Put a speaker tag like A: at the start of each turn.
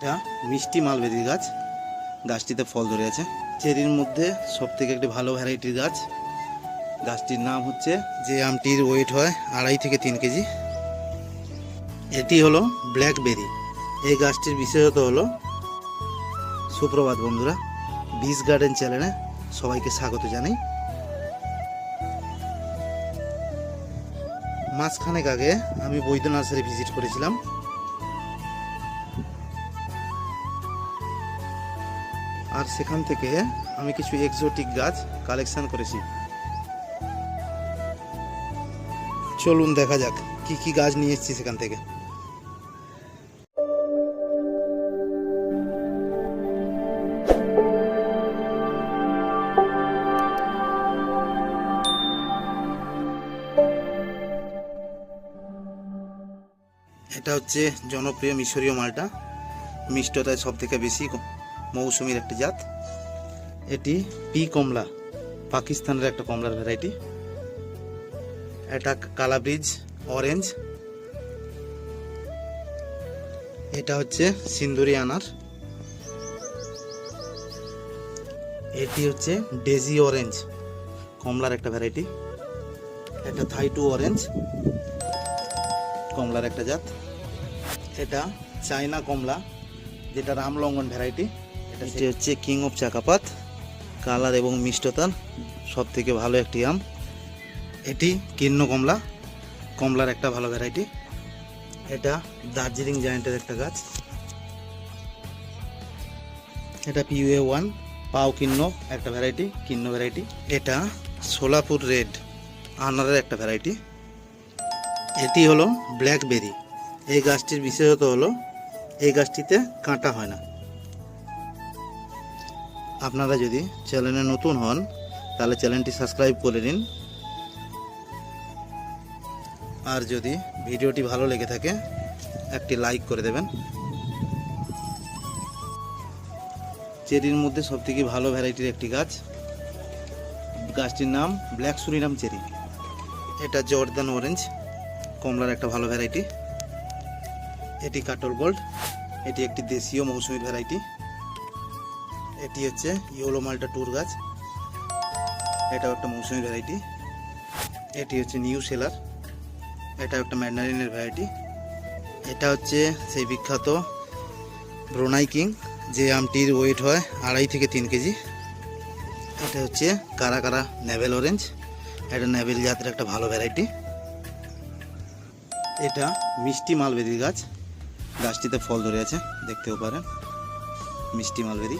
A: এটা মিষ্টি মালবেরির গাছ। গাছটিতে ফল ধরে আছে। চেরির মধ্যে সব থেকে একটি ভালো ভ্যারাইটির গাছ। গাছটির নাম হচ্ছে যে আমটির ওয়েট হয় আড়াই থেকে তিন কেজি। এটি হলো ব্ল্যাকবেরি এই গাছটির বিশেষত হলো, সুপ্রভাত বন্ধুরা বিস গার্ডেন চ্যানেলে সবাইকে স্বাগত জানাই। মাঝখানেক আগে আমি বৈদ্য নার্সারি ভিজিট করেছিলাম। আর সেখান থেকে আমি কিছু এক্সোটিক গাছ কালেকশন করেছি। চলুন দেখা যাক কি কি গাছ নিয়ে এসেছি সেখান থেকে। এটা হচ্ছে জনপ্রিয় মিশরীয় মালটা। মিষ্টতায় সব থেকে বেশি মৌসুমীর একটি জাত। এটি পি কমলা, পাকিস্তানের একটা কমলার ভ্যারাইটি এটা কালাব্রিজ অরেঞ্জ এটা হচ্ছে সিন্দুরি আনার। এটি হচ্ছে ডেজি অরেঞ্জ কমলার একটা ভ্যারাইটি এটা থাইটু অরেঞ্জ কমলার একটা জাত। এটা চাইনা কমলা, যেটা রামলঙ্গন ভ্যারাইটি এটি হচ্ছে কিং অফ চাকাপাত কালার এবং মিষ্টতার সব থেকে ভালো একটি আম। এটি কীর্ণ কমলা কমলার একটা ভালো ভ্যারাইটি এটা দার্জিলিং জায়েন্টের একটা গাছ। এটা পিউএ ওয়ান পাও কিন্ন একটা ভ্যারাইটি কিন্ন ভ্যারাইটি এটা সোলাপুর রেড আনারের একটা ভ্যারাইটি এটি হলো ব্ল্যাকবেরি। এই গাছটির বিশেষত হলো এই গাছটিতে কাঁটা হয় না। আপনারা যদি চ্যানেলে নতুন হন, তাহলে চ্যানেলটি সাবস্ক্রাইব করে নিন। আর যদি ভিডিওটি ভালো লেগে থাকে, একটি লাইক করে দেবেন। চেরির মধ্যে সবথেকে ভালো ভ্যারাইটির একটি গাছ। গাছটির নাম ব্ল্যাক সুরিনাম চেরি। এটা জর্দান অরেঞ্জ, কমলার একটা ভালো ভ্যারাইটি। এটি কাটল গোল্ড। এটি একটি দেশীয় মৌসুমী ভ্যারাইটি। এটি হচ্ছে ইয়োলো মাল্টা টুর গাছ। এটাও একটা মৌসুমী ভ্যারাইটি এটি হচ্ছে নিউ সেলার। এটা একটা ম্যান্ডারিনের ভ্যারাইটি এটা হচ্ছে সেই বিখ্যাত ব্রোনাই কিং। যে আমটির ওয়েট হয় আড়াই থেকে তিন কেজি। এটা হচ্ছে কারা কারা নেভেল অরেঞ্জ এটা নেভেল জাতের একটা ভালো ভ্যারাইটি এটা মিষ্টি মালবেরির গাছ। গাছটিতে ফল ধরে আছে, দেখতেও পারেন। মিষ্টি মালবেরি।